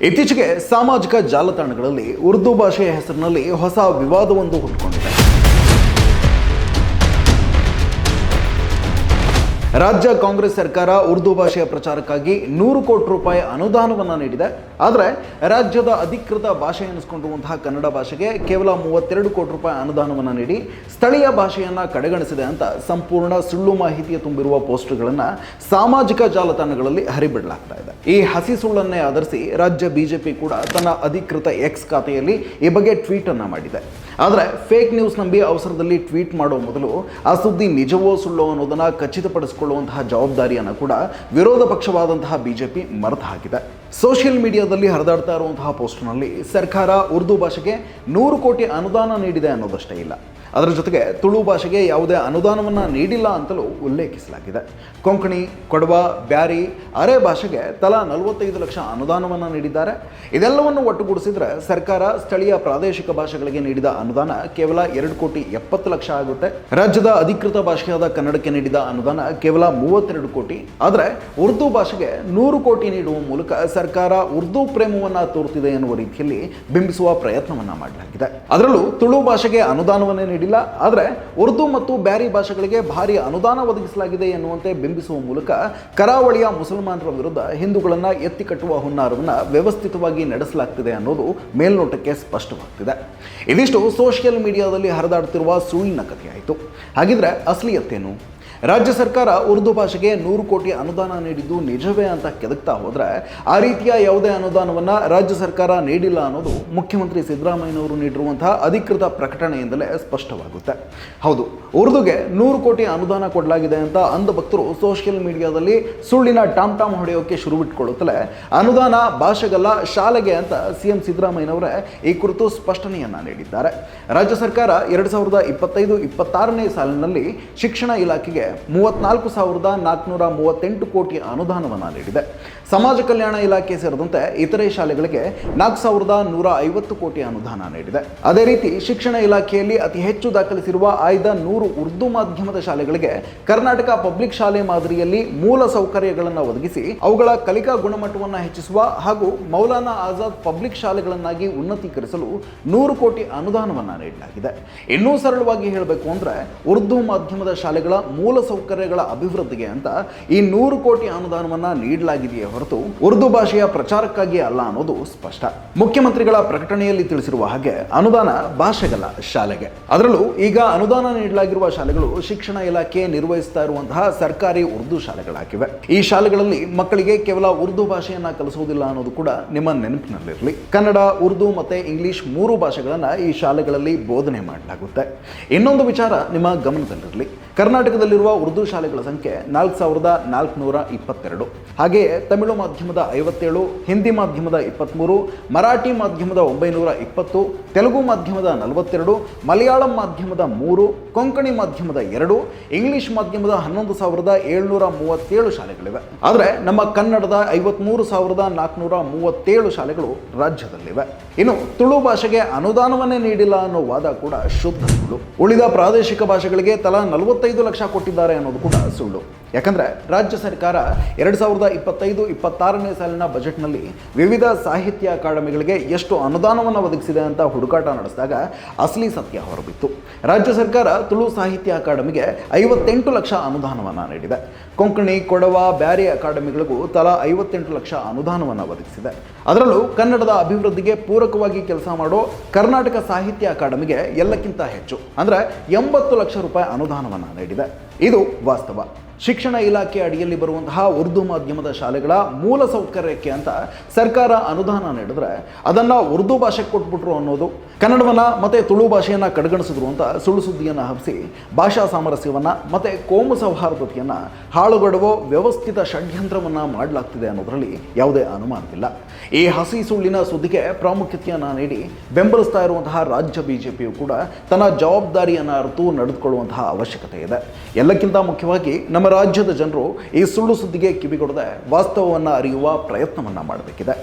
ಇತ್ತೀಚೆಗೆ ಸಾಮಾಜಿಕ ಜಾಲತಾಣಗಳಲ್ಲಿ ಉರ್ದು ಭಾಷೆಯ ಹೆಸರಿನಲ್ಲಿ ಹೊಸ ವಿವಾದವೊಂದು ಹುಟ್ಟುಕೊಂಡಿದೆ. ರಾಜ್ಯ ಕಾಂಗ್ರೆಸ್ ಸರ್ಕಾರ ಉರ್ದು ಭಾಷೆಯ ಪ್ರಚಾರಕ್ಕಾಗಿ ನೂರು ಕೋಟಿ ರೂಪಾಯಿ ಅನುದಾನವನ್ನು ನೀಡಿದೆ. ಆದರೆ ರಾಜ್ಯದ ಅಧಿಕೃತ ಭಾಷೆ ಎನಿಸಿಕೊಂಡಿರುವಂತಹ ಕನ್ನಡ ಭಾಷೆಗೆ ಕೇವಲ ಮೂವತ್ತೆರಡು ಕೋಟಿ ರೂಪಾಯಿ ಅನುದಾನವನ್ನು ನೀಡಿ ಸ್ಥಳೀಯ ಭಾಷೆಯನ್ನು ಕಡೆಗಣಿಸಿದೆ ಅಂತ ಸಂಪೂರ್ಣ ಸುಳ್ಳು ಮಾಹಿತಿಯ ತುಂಬಿರುವ ಪೋಸ್ಟ್ಗಳನ್ನು ಸಾಮಾಜಿಕ ಜಾಲತಾಣಗಳಲ್ಲಿ ಹರಿಬಿಡಲಾಗ್ತಾ ಇದೆ. ಈ ಹಸಿ ಸುಳ್ಳನ್ನೇ ಆಧರಿಸಿ ರಾಜ್ಯ ಬಿಜೆಪಿ ಕೂಡ ತನ್ನ ಅಧಿಕೃತ ಎಕ್ಸ್ ಖಾತೆಯಲ್ಲಿ ಈ ಬಗ್ಗೆ ಟ್ವೀಟನ್ನು ಮಾಡಿದೆ. ಆದರೆ ಫೇಕ್ ನ್ಯೂಸ್ ನಂಬಿ ಅವಸರದಲ್ಲಿ ಟ್ವೀಟ್ ಮಾಡೋ ಮೊದಲು ಆ ಸುದ್ದಿ ನಿಜವೋ ಸುಳ್ಳೋ ಅನ್ನೋದನ್ನು ಖಚಿತಪಡಿಸಿಕೊಳ್ಳುವಂತಹ ಜವಾಬ್ದಾರಿಯನ್ನು ಕೂಡ ವಿರೋಧ ಪಕ್ಷವಾದಂತಹ ಬಿಜೆಪಿ ಮರೆತು ಹಾಕಿದೆ. ಸೋಷಿಯಲ್ ಮೀಡಿಯಾದಲ್ಲಿ ಹರಿದಾಡ್ತಾ ಇರುವಂತಹ ಪೋಸ್ಟ್ನಲ್ಲಿ ಸರ್ಕಾರ ಉರ್ದು ಭಾಷೆಗೆ ನೂರು ಕೋಟಿ ಅನುದಾನ ನೀಡಿದೆ ಅನ್ನೋದಷ್ಟೇ ಇಲ್ಲ. ಅದರ ಜೊತೆಗೆ ತುಳು ಭಾಷೆಗೆ ಯಾವುದೇ ಅನುದಾನವನ್ನು ನೀಡಿಲ್ಲ ಅಂತಲೂ ಉಲ್ಲೇಖಿಸಲಾಗಿದೆ. ಕೊಂಕಣಿ, ಕೊಡವ, ಬ್ಯಾರಿ, ಅರೆ ಭಾಷೆಗೆ ತಲಾ ನಲವತ್ತೈದು ಲಕ್ಷ ಅನುದಾನವನ್ನು ನೀಡಿದ್ದಾರೆ. ಇದೆಲ್ಲವನ್ನು ಒಟ್ಟುಗೂಡಿಸಿದರೆ ಸರ್ಕಾರ ಸ್ಥಳೀಯ ಪ್ರಾದೇಶಿಕ ಭಾಷೆಗಳಿಗೆ ನೀಡಿದ ಅನುದಾನ ಕೇವಲ ಎರಡು ಕೋಟಿ ಎಪ್ಪತ್ತು ಲಕ್ಷ ಆಗುತ್ತೆ. ರಾಜ್ಯದ ಅಧಿಕೃತ ಭಾಷೆಯಾದ ಕನ್ನಡಕ್ಕೆ ನೀಡಿದ ಅನುದಾನ ಕೇವಲ ಮೂವತ್ತೆರಡು ಕೋಟಿ. ಆದರೆ ಉರ್ದು ಭಾಷೆಗೆ ನೂರು ಕೋಟಿ ನೀಡುವ ಮೂಲಕ ಸರ್ಕಾರ ಉರ್ದು ಪ್ರೇಮವನ್ನ ತೋರುತ್ತಿದೆ ಎನ್ನುವ ರೀತಿಯಲ್ಲಿ ಬಿಂಬಿಸುವ ಪ್ರಯತ್ನವನ್ನ ಮಾಡಲಾಗಿದೆ. ಅದರಲ್ಲೂ ತುಳು ಭಾಷೆಗೆ ಅನುದಾನವನ್ನೇ ನೀಡಿಲ್ಲ ಆದರೆ ಉರ್ದು ಮತ್ತು ಬ್ಯಾರಿ ಭಾಷೆಗಳಿಗೆ ಭಾರಿ ಅನುದಾನ ಒದಗಿಸಲಾಗಿದೆ ಎನ್ನುವಂತೆ ಬಿಂಬಿಸುವ ಮೂಲಕ ಕರಾವಳಿಯ ಮುಸಲ್ಮಾನರ ವಿರುದ್ಧ ಹಿಂದೂಗಳನ್ನು ಎತ್ತಿ ಕಟ್ಟುವ ಹುನ್ನಾರವನ್ನು ವ್ಯವಸ್ಥಿತವಾಗಿ ನಡೆಸಲಾಗ್ತಿದೆ ಅನ್ನೋದು ಮೇಲ್ನೋಟಕ್ಕೆ ಸ್ಪಷ್ಟವಾಗ್ತಿದೆ. ಇದಿಷ್ಟು ಸೋಷಿಯಲ್ ಮೀಡಿಯಾದಲ್ಲಿ ಹರಿದಾಡ್ತಿರುವ ಸುಳ್ಳಿನ ಕಥೆಯಾಯಿತು. ಹಾಗಿದ್ರೆ ಅಸಲಿಯತ್ತೇನು? ರಾಜ್ಯ ಸರ್ಕಾರ ಉರ್ದು ಭಾಷೆಗೆ ನೂರು ಕೋಟಿ ಅನುದಾನ ನೀಡಿದ್ದು ನಿಜವೇ ಅಂತ ಕೆದಕ್ತಾ ಹೋದರೆ ಆ ರೀತಿಯ ಯಾವುದೇ ಅನುದಾನವನ್ನು ರಾಜ್ಯ ಸರ್ಕಾರ ನೀಡಿಲ್ಲ ಅನ್ನೋದು ಮುಖ್ಯಮಂತ್ರಿ ಸಿದ್ದರಾಮಯ್ಯನವರು ನೀಡಿರುವಂತಹ ಅಧಿಕೃತ ಪ್ರಕಟಣೆಯಿಂದಲೇ ಸ್ಪಷ್ಟವಾಗುತ್ತೆ. ಹೌದು, ಉರ್ದುಗೆ ನೂರು ಕೋಟಿ ಅನುದಾನ ಕೊಡಲಾಗಿದೆ ಅಂತ ಅಂಧ ಭಕ್ತರು ಸೋಷಿಯಲ್ ಮೀಡಿಯಾದಲ್ಲಿ ಸುಳ್ಳಿನ ಟಾಮ್ ಟಾಮ್ ಹೊಡೆಯೋಕೆ ಶುರುವಿಟ್ಕೊಳ್ಳುತ್ತಲೇ ಅನುದಾನ ಭಾಷೆಗಲ್ಲ, ಶಾಲೆಗೆ ಅಂತ ಸಿ ಎಂ ಸಿದ್ದರಾಮಯ್ಯನವರೇ ಈ ಕುರಿತು ಸ್ಪಷ್ಟನೆಯನ್ನು ನೀಡಿದ್ದಾರೆ. ರಾಜ್ಯ ಸರ್ಕಾರ ಎರಡು ಸಾವಿರದ ಇಪ್ಪತ್ತೈದು, ಇಪ್ಪತ್ತಾರನೇ ಸಾಲಿನಲ್ಲಿ ಶಿಕ್ಷಣ ಇಲಾಖೆಗೆ ಮೂವತ್ನಾಲ್ಕು ಸಾವಿರದ ನಾಲ್ಕುನೂರ ಮೂವತ್ತೆಂಟು ಕೋಟಿ ಅನುದಾನವನ್ನು ನೀಡಿದೆ. ಸಮಾಜ ಕಲ್ಯಾಣ ಇಲಾಖೆ ಸೇರಿದಂತೆ ಇತರೆ ಶಾಲೆಗಳಿಗೆ ನಾಲ್ಕು ಸಾವಿರದ ನೂರ ಐವತ್ತು ಕೋಟಿ ಅನುದಾನ ನೀಡಿದೆ. ಅದೇ ರೀತಿ ಶಿಕ್ಷಣ ಇಲಾಖೆಯಲ್ಲಿ ಅತಿ ಹೆಚ್ಚು ದಾಖಲಿಸಿರುವ ಆಯ್ದ ನೂರು ಉರ್ದು ಮಾಧ್ಯಮದ ಶಾಲೆಗಳಿಗೆ ಕರ್ನಾಟಕ ಪಬ್ಲಿಕ್ ಶಾಲೆ ಮಾದರಿಯಲ್ಲಿ ಮೂಲ ಸೌಕರ್ಯಗಳನ್ನು ಒದಗಿಸಿ ಅವುಗಳ ಕಲಿಕಾ ಗುಣಮಟ್ಟವನ್ನು ಹೆಚ್ಚಿಸುವ ಹಾಗೂ ಮೌಲಾನಾ ಆಜಾದ್ ಪಬ್ಲಿಕ್ ಶಾಲೆಗಳನ್ನಾಗಿ ಉನ್ನತೀಕರಿಸಲು ನೂರು ಕೋಟಿ ಅನುದಾನವನ್ನು ನೀಡಲಾಗಿದೆ. ಇನ್ನೂ ಸರಳವಾಗಿ ಹೇಳಬೇಕು ಅಂದ್ರೆ ಉರ್ದು ಮಾಧ್ಯಮದ ಶಾಲೆಗಳ ಮೂಲ ಸೌಕರ್ಯಗಳ ಅಭಿವೃದ್ಧಿಗೆ ಅಂತ ಈ ನೂರು ಕೋಟಿ ಅನುದಾನವನ್ನ ನೀಡಲಾಗಿದೆಯೇ ಹೊರತು ಉರ್ದು ಭಾಷೆಯ ಪ್ರಚಾರಕ್ಕಾಗಿ ಅಲ್ಲ ಅನ್ನೋದು ಸ್ಪಷ್ಟ. ಮುಖ್ಯಮಂತ್ರಿಗಳ ಪ್ರಕಟಣೆಯಲ್ಲಿ ತಿಳಿಸಿರುವ ಹಾಗೆ ಅನುದಾನ ಭಾಷೆಗಲ್ಲ, ಶಾಲೆಗೆ. ಅದರಲ್ಲೂ ಈಗ ಅನುದಾನ ನೀಡಲಾಗಿರುವ ಶಾಲೆಗಳು ಶಿಕ್ಷಣ ಇಲಾಖೆ ನಿರ್ವಹಿಸ್ತಾ ಇರುವಂತಹ ಸರ್ಕಾರಿ ಉರ್ದು ಶಾಲೆಗಳಾಗಿವೆ. ಈ ಶಾಲೆಗಳಲ್ಲಿ ಮಕ್ಕಳಿಗೆ ಕೇವಲ ಉರ್ದು ಭಾಷೆಯನ್ನ ಕಲಿಸುವುದಿಲ್ಲ ಅನ್ನೋದು ಕೂಡ ನಿಮ್ಮ ನೆನಪಿನಲ್ಲಿರಲಿ. ಕನ್ನಡ, ಉರ್ದು ಮತ್ತೆ ಇಂಗ್ಲಿಷ್ ಮೂರು ಭಾಷೆಗಳನ್ನ ಈ ಶಾಲೆಗಳಲ್ಲಿ ಬೋಧನೆ ಮಾಡಲಾಗುತ್ತೆ. ಇನ್ನೊಂದು ವಿಚಾರ ನಿಮ್ಮ ಗಮನದಲ್ಲಿರಲಿ. ಕರ್ನಾಟಕದಲ್ಲಿರುವ ಉರ್ದು ಶಾಲೆಗಳ ಸಂಖ್ಯೆ ನಾಲ್ಕು ಸಾವಿರದ ನಾಲ್ಕುನೂರ ಇಪ್ಪತ್ತೆರಡು. ಹಾಗೆಯೇ ತಮಿಳು ಮಾಧ್ಯಮದ ಐವತ್ತೇಳು, ಹಿಂದಿ ಮಾಧ್ಯಮದ ಇಪ್ಪತ್ತ್ಮೂರು ಮರಾಠಿ ಮಾಧ್ಯಮದ ಒಂಬೈನೂರ ಇಪ್ಪತ್ತು ತೆಲುಗು ಮಾಧ್ಯಮದ ನಲವತ್ತೆರಡು, ಮಲಯಾಳಂ ಮಾಧ್ಯಮದ ಮೂರು, ಕೊಂಕಣಿ ಮಾಧ್ಯಮದ ಎರಡು, ಇಂಗ್ಲಿಷ್ ಮಾಧ್ಯಮದ ಹನ್ನೊಂದು ಸಾವಿರದ ಏಳ್ನೂರ ಮೂವತ್ತೇಳು ಶಾಲೆಗಳಿವೆ. ಆದರೆ ನಮ್ಮ ಕನ್ನಡದ ಐವತ್ಮೂರು ಸಾವಿರದ ನಾಲ್ಕುನೂರ ಮೂವತ್ತೇಳು ಶಾಲೆಗಳು ರಾಜ್ಯದಲ್ಲಿವೆ. ಇನ್ನು ತುಳು ಭಾಷೆಗೆ ಅನುದಾನವನ್ನೇ ನೀಡಿಲ್ಲ ಅನ್ನೋ ವಾದ ಕೂಡ ಶುದ್ಧ ಸುಳ್ಳು. ಉಳಿದ ಪ್ರಾದೇಶಿಕ ಭಾಷೆಗಳಿಗೆ ತಲಾ ನಲವತ್ತೈದು ಲಕ್ಷ ಕೊಟ್ಟಿದ್ದಾರೆ ಅನ್ನೋದು ಕೂಡ ಸುಳ್ಳು. ಯಾಕಂದ್ರೆ ರಾಜ್ಯ ಸರ್ಕಾರ ಎರಡು ಸಾವಿರದ ಇಪ್ಪತ್ತೈದು, ಇಪ್ಪತ್ತಾರನೇ ಸಾಲಿನ ಬಜೆಟ್ನಲ್ಲಿ ವಿವಿಧ ಸಾಹಿತ್ಯ ಅಕಾಡೆಮಿಗಳಿಗೆ ಎಷ್ಟು ಅನುದಾನವನ್ನು ಒದಗಿಸಿದೆ ಅಂತ ಹುಡುಕಾಟ ನಡೆಸಿದಾಗ ಅಸಲಿ ಸತ್ಯ ಹೊರಬಿತ್ತು. ರಾಜ್ಯ ಸರ್ಕಾರ ತುಳು ಸಾಹಿತ್ಯ ಅಕಾಡೆಮಿಗೆ ಐವತ್ತೆಂಟು ಲಕ್ಷ ಅನುದಾನವನ್ನು ನೀಡಿದೆ. ಕೊಂಕಣಿ, ಕೊಡವ, ಬ್ಯಾರಿ ಅಕಾಡೆಮಿಗಳಿಗೂ ತಲಾ ಐವತ್ತೆಂಟು ಲಕ್ಷ ಅನುದಾನವನ್ನು ಒದಗಿಸಿದೆ. ಅದರಲ್ಲೂ ಕನ್ನಡದ ಅಭಿವೃದ್ಧಿಗೆ ಪೂರಕವಾಗಿ ಕೆಲಸ ಮಾಡೋ ಕರ್ನಾಟಕ ಸಾಹಿತ್ಯ ಅಕಾಡೆಮಿಗೆ ಎಲ್ಲಕ್ಕಿಂತ ಹೆಚ್ಚು, ಅಂದರೆ ಎಂಬತ್ತು ಲಕ್ಷ ರೂಪಾಯಿ ಅನುದಾನವನ್ನು ನೀಡಿದೆ. ಇದು ವಾಸ್ತವ. ಶಿಕ್ಷಣ ಇಲಾಖೆ ಅಡಿಯಲ್ಲಿ ಬರುವಂತಹ ಉರ್ದು ಮಾಧ್ಯಮದ ಶಾಲೆಗಳ ಮೂಲ ಸೌಕರ್ಯಕ್ಕೆ ಅಂತ ಸರ್ಕಾರ ಅನುದಾನ ನೀಡಿದ್ರೆ ಅದನ್ನು ಉರ್ದು ಭಾಷೆಗೆ ಕೊಟ್ಬಿಟ್ರು ಅನ್ನೋದು ಕನ್ನಡವನ್ನ ಮತ್ತೆ ತುಳು ಭಾಷೆಯನ್ನು ಕಡೆಗಣಿಸಿದ್ರು ಅಂತ ಸುಳ್ಳು ಸುದ್ದಿಯನ್ನು ಹಬ್ಬಿಸಿ ಭಾಷಾ ಸಾಮರಸ್ಯವನ್ನ ಮತ್ತೆ ಕೋಮು ಸೌಹಾರ್ದತೆಯನ್ನು ಹಾಳುಗಡುವ ವ್ಯವಸ್ಥಿತ ಷಡ್ಯಂತ್ರವನ್ನು ಮಾಡಲಾಗ್ತಿದೆ ಅನ್ನೋದರಲ್ಲಿ ಯಾವುದೇ ಅನುಮಾನವಿಲ್ಲ. ಈ ಹಸಿ ಸುಳ್ಳಿನ ಸುದ್ದಿಗೆ ಪ್ರಾಮುಖ್ಯತೆಯನ್ನು ನೀಡಿ ಬೆಂಬಲಿಸ್ತಾ ಇರುವಂತಹ ರಾಜ್ಯ ಬಿಜೆಪಿಯು ಕೂಡ ತನ್ನ ಜವಾಬ್ದಾರಿಯನ್ನು ಅರಿತು ನಡೆದುಕೊಳ್ಳುವಂತಹ ಅವಶ್ಯಕತೆ ಇದೆ. ಎಲ್ಲಕ್ಕಿಂತ ಮುಖ್ಯವಾಗಿ ನಮ್ಮ ರಾಜ್ಯದ ಜನರು ಈ ಸುಳ್ಳು ಸುದ್ದಿಗೆ ಕಿವಿಗೊಡದೆ ವಾಸ್ತವವನ್ನು ಅರಿಯುವ ಪ್ರಯತ್ನವನ್ನು ಮಾಡಬೇಕಿದೆ.